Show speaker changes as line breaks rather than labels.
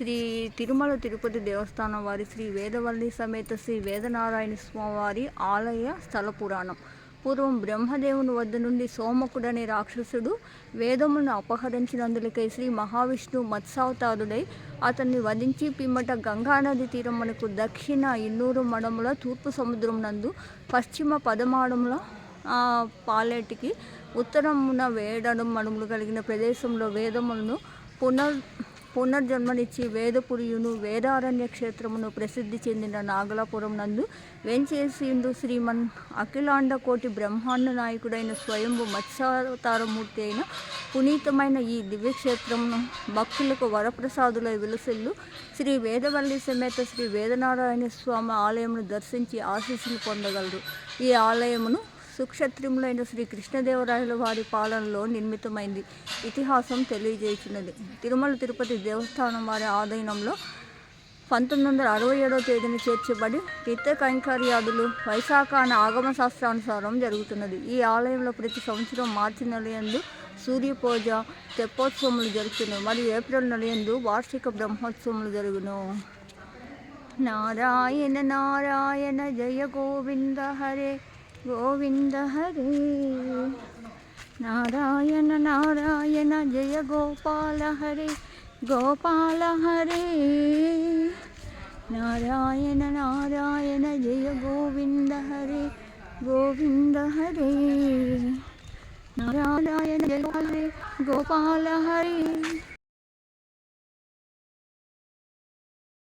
శ్రీ తిరుమల తిరుపతి దేవస్థానం వారి శ్రీ వేదవల్లి సమేత శ్రీ వేదనారాయణ స్వామివారి ఆలయ స్థల పురాణం. పూర్వం బ్రహ్మదేవుని వద్ద నుండి సోమకుడనే రాక్షసుడు వేదములను అపహరించినందులకై శ్రీ మహావిష్ణు మత్స్యావతారుడై అతన్ని వధించి పిమ్మట గంగానది తీరం మనకు దక్షిణ ఇన్నూరు మడముల తూర్పు సముద్రం నందు పశ్చిమ పదమాడముల పాలేటికి ఉత్తరమున వేడడం మడుములు కలిగిన ప్రదేశంలో వేదములను పునర్ పునర్జన్మనిచ్చి వేదపురియును వేదారణ్య క్షేత్రమును ప్రసిద్ధి చెందిన నాగలాపురం నందు వెంచేసిందు శ్రీమన్ అఖిలాండ కోటి బ్రహ్మాండ నాయకుడైన స్వయంభు మత్స్యావతారమూర్తి అయిన పునీతమైన ఈ దివ్యక్షేత్రమును భక్తులకు వరప్రసాదుల విలసిల్లు. శ్రీ వేదవల్లి సమేత శ్రీ వేదనారాయణ స్వామి ఆలయమును దర్శించి ఆశీస్సులు పొందగలరు. ఈ ఆలయమును సుక్షత్రిములైన శ్రీ కృష్ణదేవరాయల వారి పాలనలో నిర్మితమైంది. ఇతిహాసం తెలియజేస్తున్నది తిరుమల తిరుపతి దేవస్థానం వారి ఆధీనంలో పంతొమ్మిది వందల అరవై ఏడవ తేదీన చేర్చబడి నిత్య కైంకర్యాదులు వైశాఖ అనే ఆగమ శాస్త్రానుసారం జరుగుతున్నది. ఈ ఆలయంలో ప్రతి సంవత్సరం మార్చి నెలయందు సూర్యపూజ తెప్పోత్సవములు జరుగుతున్నాయి మరియు ఏప్రిల్ నెలయందు వార్షిక బ్రహ్మోత్సవములు జరుగును. నారాయణ నారాయణ జయ గోవింద హరే గోవింద హరే. నారాయణ నారాయణ జయ గోపాల హరే గోపాల హరే. నారాయణ నారాయణ జయ గోవింద హరే గోవింద హరే. నారాయణ జయ హరే గోపాల హరే.